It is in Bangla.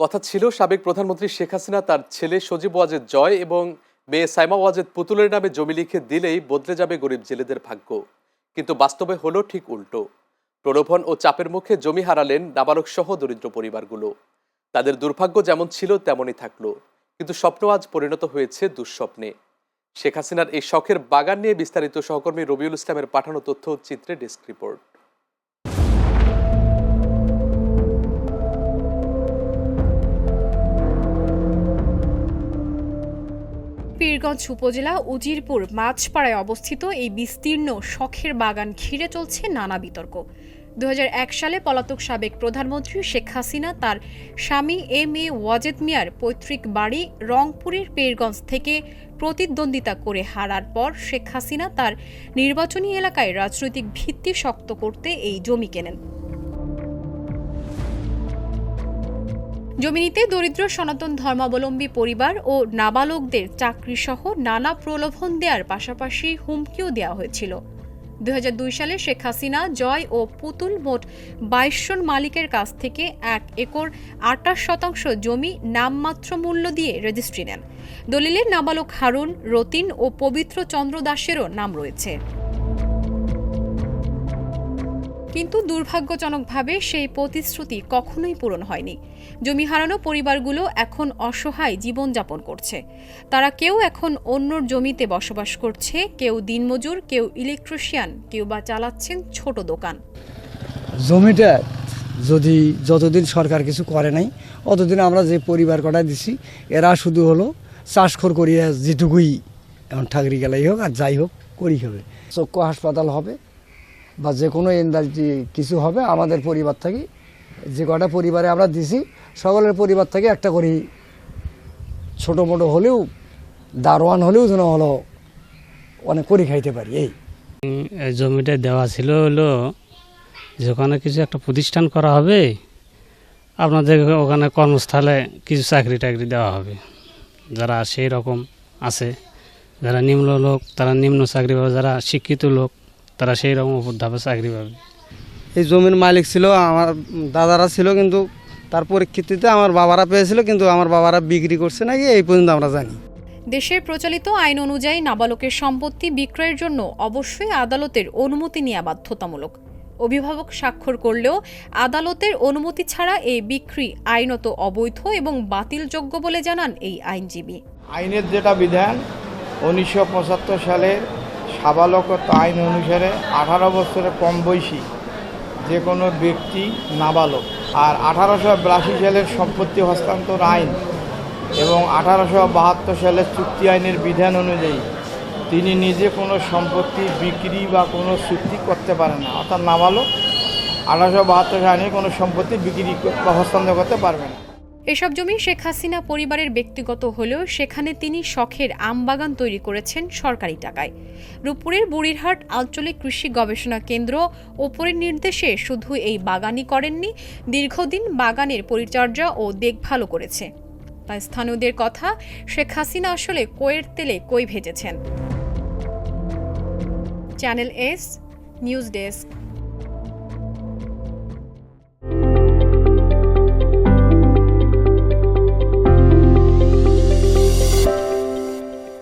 কথা ছিল, সাবেক প্রধানমন্ত্রী শেখ হাসিনা, তার ছেলে সজীব ওয়াজেদ জয় এবং মেয়ে সাইমা ওয়াজেদ পুতুলের নামে জমি লিখে দিলেই বদলে যাবে গরিব জেলেদের ভাগ্য। কিন্তু বাস্তবে হলো ঠিক উল্টো। প্রলোভন ও চাপের মুখে জমি হারালেন নাবালক সহ দরিদ্র পরিবারগুলো। তাদের দুর্ভাগ্য যেমন ছিল, তেমনই থাকল। কিন্তু স্বপ্ন আজ পরিণত হয়েছে দুঃস্বপ্নে। শেখ হাসিনার এই শখের বাগান নিয়ে বিস্তারিত সহকর্মী রবিউল ইসলামের পাঠানো তথ্য চিত্রে ডেস্ক রিপোর্ট। পীরগঞ্জ উপজেলা উজিরপুর মাছপাড়ায় অবস্থিত এই বিস্তীর্ণ শখের বাগান ঘিরে চলছে নানা বিতর্ক। দু হাজার এক সালে পলাতক সাবেক প্রধানমন্ত্রী শেখ হাসিনা তার স্বামী এম এ ওয়াজেদ মিয়ার পৈতৃক বাড়ি রংপুরের পীরগঞ্জ থেকে প্রতিদ্বন্দ্বিতা করে হারার পর শেখ হাসিনা তার নির্বাচনী এলাকায় রাজনৈতিক ভিত্তি শক্ত করতে এই জমি কেনেন। জমি নিতে দরিদ্র সনাতন ধর্মাবলম্বী পরিবার ও নাবালকদের চাকরিসহ নানা প্রলোভন দেওয়ার পাশাপাশি হুমকিও দেওয়া হয়েছিল। দু হাজার দুই সালে শেখ হাসিনা, জয় ও পুতুল মোট বাইশ জন মালিকের কাছ থেকে এক একর আটাশ শতাংশ জমি নামমাত্র মূল্য দিয়ে রেজিস্ট্রি নেন। দলিলের নাবালক হারুন, রতিন ও পবিত্র চন্দ্র দাসেরও নাম রয়েছে। কিন্তু দুর্ভাগ্যজনকভাবে সেই প্রতিশ্রুতি কখনোই পূরণ হয়নি। জমি হারানো পরিবারগুলো এখন অসহায় জীবনযাপন করছে। তারা কেউ এখন অন্যর জমিতে বসবাস করছে, কেউ দিনমজুর, কেউ ইলেকট্রিশিয়ান কেউ বা চালাচ্ছেন ছোট দোকান। জমিটা যদি যতদিন সরকার কিছু করে নাই, অতদিন আমরা যে পরিবার কটা দিছি, এরা শুধু হলো চাষখোর করিয়া যেটুকুই এখন ঠাকরি গেলাই হোক আর যাই হোক করি হবে। চক্ষু হাসপাতাল হবে বা যে কোনো ইন্ডাস্ট্রি কিছু হবে, আমাদের পরিবার থেকে, যে কটা পরিবারে আমরা দিছি, সকলের পরিবার থেকে একটা করি ছোটো মোটো হলেও, দারোয়ান হলেও যেন হলো, অনেক করি খাইতে পারি, এই। জমিটা দেওয়া ছিল হলো যে ওখানে কিছু একটা প্রতিষ্ঠান করা হবে, আপনাদের ওখানে কর্মস্থলে কিছু চাকরি টাকরি দেওয়া হবে। যারা সেই রকম আছে, যারা নিম্ন লোক, তারা নিম্ন চাকরি যারা শিক্ষিত লোক তারা সেই রকম উপর ধাপে চাকরি পাবে। এই জমির মালিক ছিল আমার দাদারা ছিল কিন্তু তার পরিপ্রেক্ষিতে আমার বাবারা পেয়েছিল কিন্তু আমার বাবারা বিক্রি করছে নাকি এই পর্যন্ত আমরা জানি। দেশের প্রচলিত আইন অনুযায়ী নাবালকের সম্পত্তি বিক্রয়ের জন্য অবশ্যই আদালতের অনুমতি নেওয়া বাধ্যতামূলক। অভিভাবক স্বাক্ষর করলেও আদালতের অনুমতি ছাড়া এই বিক্রি আইনত অবৈধ এবং বাতিলযোগ্য বলে জানান এই আইনজীবী। আইনের যেটা বিধান উনিশশো পঁচাত্তর সালের সাবালকত্ব আইন অনুসারে আঠারো বছরের কম বয়সী যে কোনো ব্যক্তি নাবালক। আর আঠারোশো বিরাশি সালের সম্পত্তি হস্তান্তর আইন এবং আঠারোশো বাহাত্তর সালের চুক্তি আইনের বিধান অনুযায়ী তিনি নিজে কোনো সম্পত্তি বিক্রি বা কোনো চুক্তি করতে পারেন না। অর্থাৎ নাবালক আঠারোশো বাহাত্তর আইনে কোনো সম্পত্তি বিক্রি বা হস্তান্তর করতে পারবে না। এসব জমি শেখ হাসিনা পরিবারের ব্যক্তিগত হলেও সেখানে তিনি শখের আমবাগান তৈরি করেছেন সরকারি টাকায়। রূপপুরের বুড়িরহাট আঞ্চলিক কৃষি গবেষণা কেন্দ্র ওপরের নির্দেশে শুধু এই বাগানই করেননি, দীর্ঘদিন বাগানের পরিচর্যা ও দেখভালও করেছে। তাই স্থানীয়দের কথা, শেখ হাসিনা আসলে কোয়ের তেলে কই ভেজেছেন? Channel S, news desk.